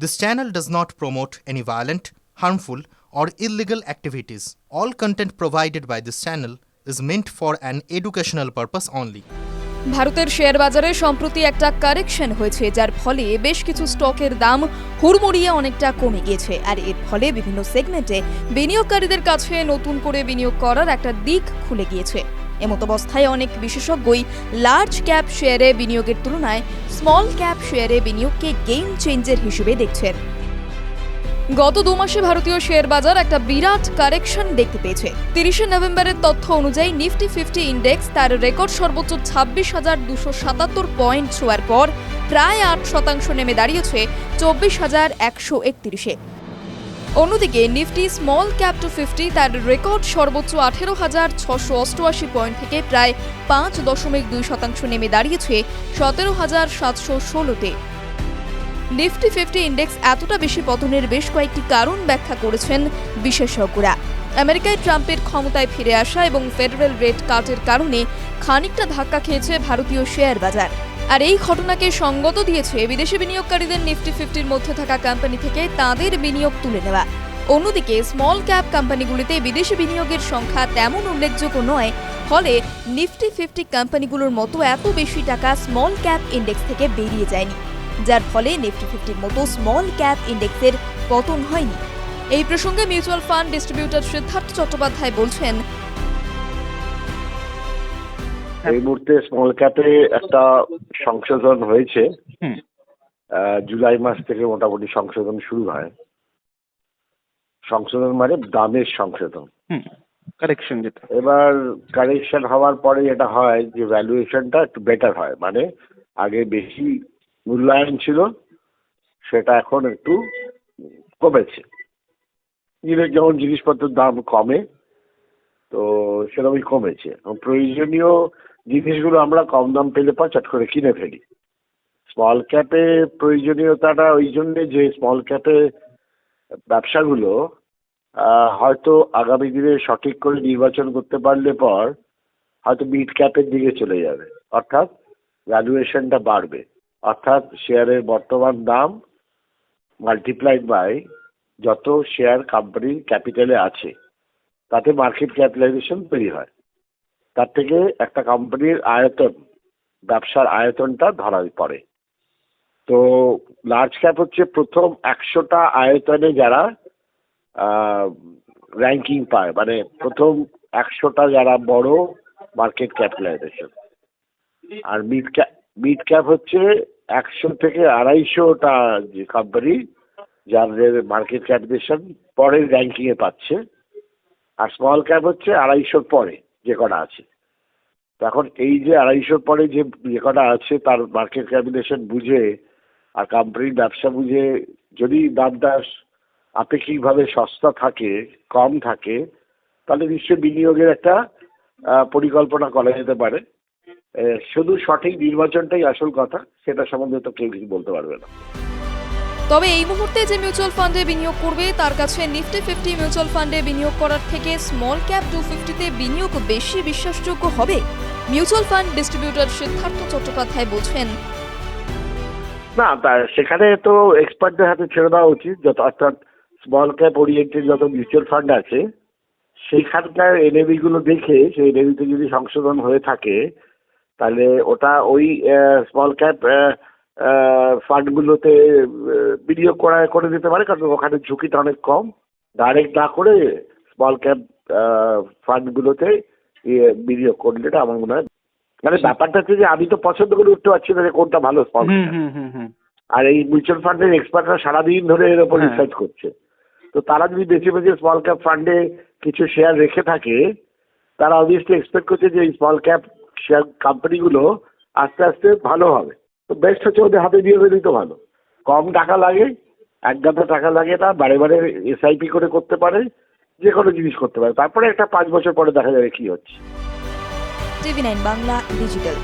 This channel does not promote any violent, harmful, or illegal activities. All content provided by this channel is meant for an educational purpose only. ভারতের share বাজারে সম্প্রতি একটা correction হয়েছে যার ফলে বেশ কিছু স্টকের দাম হুড়মুড়িয়ে অনেকটা কমে গিয়েছে আর এর ফলে বিভিন্ন সেগমেন্টে বিনিয়োগকারীদের কাছে নতুন করে বিনিয়োগ করার একটা দিক খুলে গিয়েছে এমতাবস্থায় অনেক বিশেষজ্ঞই লার্জ ক্যাপ শেয়ারে বিনিয়োগের তুলনায় স্মল ক্যাপ শেয়ারে বিনিয়োগকে গেম চেঞ্জের হিসেবে দেখছেন। গত দু মাসে ভারতীয় শেয়ার বাজার একটা বিরাট কারেকশন দেখতে পেয়েছে। তিরিশে নভেম্বরের তথ্য অনুযায়ী নিফটি ফিফটি ইন্ডেক্স তার রেকর্ড সর্বোচ্চ ছাব্বিশ হাজার দুশো সাতাত্তর পয়েন্ট ছোঁয়ার পর প্রায় আট শতাংশ নেমে দাঁড়িয়েছে চব্বিশ হাজার একশো একত্রিশে। অন্যদিকে, Nifty small cap two fifty তার রেকর্ড সর্বোচ্চ আঠেরো হাজার ছশো অষ্টআশি পয়েন্ট থেকে প্রায় পাঁচ দশমিক দুই শতাংশ নেমে দাঁড়িয়েছে সতেরো হাজার সাতশো ষোলোতে। নিফটি ফিফটি ইন্ডেক্স এতটা বেশি পতনের বেশ কয়েকটি কারণ ব্যাখ্যা করেছেন বিশেষজ্ঞরা। আমেরিকায় ট্রাম্পের ক্ষমতায় ফিরে আসা এবং ফেডারেল রেট কাটের কারণে খানিকটা ধাক্কা খেয়েছে ভারতীয় শেয়ার বাজার। আর এই ঘটনাকে সঙ্গত দিয়েছে বিদেশি বিনিয়োগকারীদের নিফটি ফিফটির মধ্যে থাকা কোম্পানি থেকে তাদের বিনিয়োগ তুলে নেওয়া। অন্যদিকে স্মল ক্যাপ কোম্পানিগুলিতে বিদেশি বিনিয়োগের সংখ্যা তেমন উল্লেখযোগ্য নয়, ফলে নিফটি ফিফটি কোম্পানিগুলোর মতো এত বেশি টাকা স্মল ক্যাপ ইন্ডেক্স থেকে বেরিয়ে যায়নি, যার ফলে নিফটি ফিফটির মতো স্মল ক্যাপ ইন্ডেক্সের পতন হয়নি। এই প্রসঙ্গে mutual fund distributor Siddhartha Chattopadhyay বলছেন এই মুহূর্তে স্মল ক্যাপে একটা সংশোধন হয়েছে। জুলাই মাস থেকে মোটামুটি সংশোধন শুরু হয়। সংশোধন মানে দামের সংশোধন। হুম কারেকশন যেটা। এবার কারেকশন হওয়ার পরে যেটা হয় যে ভ্যালুয়েশনটা একটু বেটার হয়। মানে আগে বেশি মূল্যায়ন ছিল সেটা এখন একটু কমেছে। যেমন জিনিসপত্রের দাম কমে তো সেরকমই কমেছে। প্রয়োজনীয় জিনিসগুলো আমরা কম দাম পেলে পর চট করে কিনে ফেলি। স্মল ক্যাপে প্রয়োজনীয়তাটা ওই জন্যে যে স্মল ক্যাপে ব্যবসাগুলো হয়তো আগামী দিনে সঠিক করে নির্বাচন করতে পারলে পর হয়তো মিড ক্যাপের দিকে চলে যাবে। অর্থাৎ ভ্যালুয়েশনটা বাড়বে। অর্থাৎ শেয়ারের বর্তমান দাম মাল্টিপ্লাইড বাই যত শেয়ার কোম্পানির ক্যাপিটালে আছে, তাতে মার্কেট ক্যাপিটালাইজেশন তৈরি হয়। তার থেকে একটা কোম্পানির আয়তন, ব্যবসার আয়তনটা ধরা পড়ে। তো লার্জ ক্যাপ হচ্ছে প্রথম একশোটা আয়তনে যারা র্যাঙ্কিং পায়। মানে প্রথম একশোটা যারা বড় মার্কেট ক্যাপিটালাইজেশন আর মিড ক্যাপ মিড ক্যাপ হচ্ছে একশো থেকে আড়াইশোটা যে কোম্পানি যাদের মার্কেট ক্যাপিটালাইজেশন পরের র্যাঙ্কিংয়ে পাচ্ছে। আর স্মল ক্যাপ হচ্ছে আড়াইশোর পরে। যে কটা আছে। তো এখন এই যে আড়াইশোর পরে যে যে কটা আছে, তার মার্কেট ক্যাপিটালাইজেশন বুঝে আর কোম্পানির ব্যবসা বুঝে যদি দামটা আপেক্ষিকভাবে সস্তা থাকে, কম থাকে, তাহলে নিশ্চয়ই বিনিয়োগের একটা পরিকল্পনা করা যেতে পারে। শুধু সঠিক নির্বাচনটাই আসল কথা, সেটা সম্বন্ধে তো কেউ কিছু বলতে পারবে না। তবে এই মুহূর্তে যে মিউচুয়াল ফান্ডে বিনিয়োগ করবে, তার কাছে নিফটি ফিফটি মিউচুয়াল ফান্ডে বিনিয়োগ করার থেকে স্মল ক্যাপ টু ফিফটিতে বিনিয়োগ বেশি বিশ্বাসযোগ্য হবে mutual fund distributor Siddhartha Chattopadhyay বলছেন। না, তা সেখানে তো এক্সপার্টদের হাতে ছেড়ে দেওয়া উচিত, যত অর্থাৎ স্মল ক্যাপ ওরিয়েন্টেড যত মিউচুয়াল ফান্ড আছে সেইখানকার এনএবি গুলো দেখে, সেই এনএবিতে যদি সংশোধন হয়ে থাকে, তাহলে ওটা ওই স্মল ক্যাপ ফান্ডগুলোতে বিনিয়োগ করা করে দিতে পারে কারণ ওখানে ঝুঁকিটা অনেক কম। ডাইরেক্ট না করে স্মল ক্যাপ ফান্ডগুলোতে বিনিয়োগ করলে এটা আমার মনে হয়। মানে ব্যাপারটা হচ্ছে যে আমি তো পছন্দ করে উঠতে পারছি না যে কোনটা ভালো স্মল হুম হুম হুম হুম। আর এই মিউচুয়াল ফান্ডের এক্সপার্টরা সারাদিন ধরে এর উপর হ্যাঁ। রিসার্চ করছে। তো তারা যদি বেশি বেশি স্মল ক্যাপ ফান্ডে কিছু শেয়ার রেখে থাকে তারা অবভিয়াসলি এক্সপেক্ট করছে যে এই স্মল ক্যাপ শেয়ার কোম্পানিগুলো আস্তে আস্তে ভালো হবে। তো বেস্ট হচ্ছে ওদের হাতে দিয়ে দিলেই তো ভালো। কম টাকা লাগে, এক গাদা টাকা লাগে না বারে বারে এসআইপি করে করতে পারে যে কোনো জিনিস করতে পারে। তারপরে একটা পাঁচ বছর পরে দেখা যাবে কি হচ্ছে। TV nine Bangla, digital.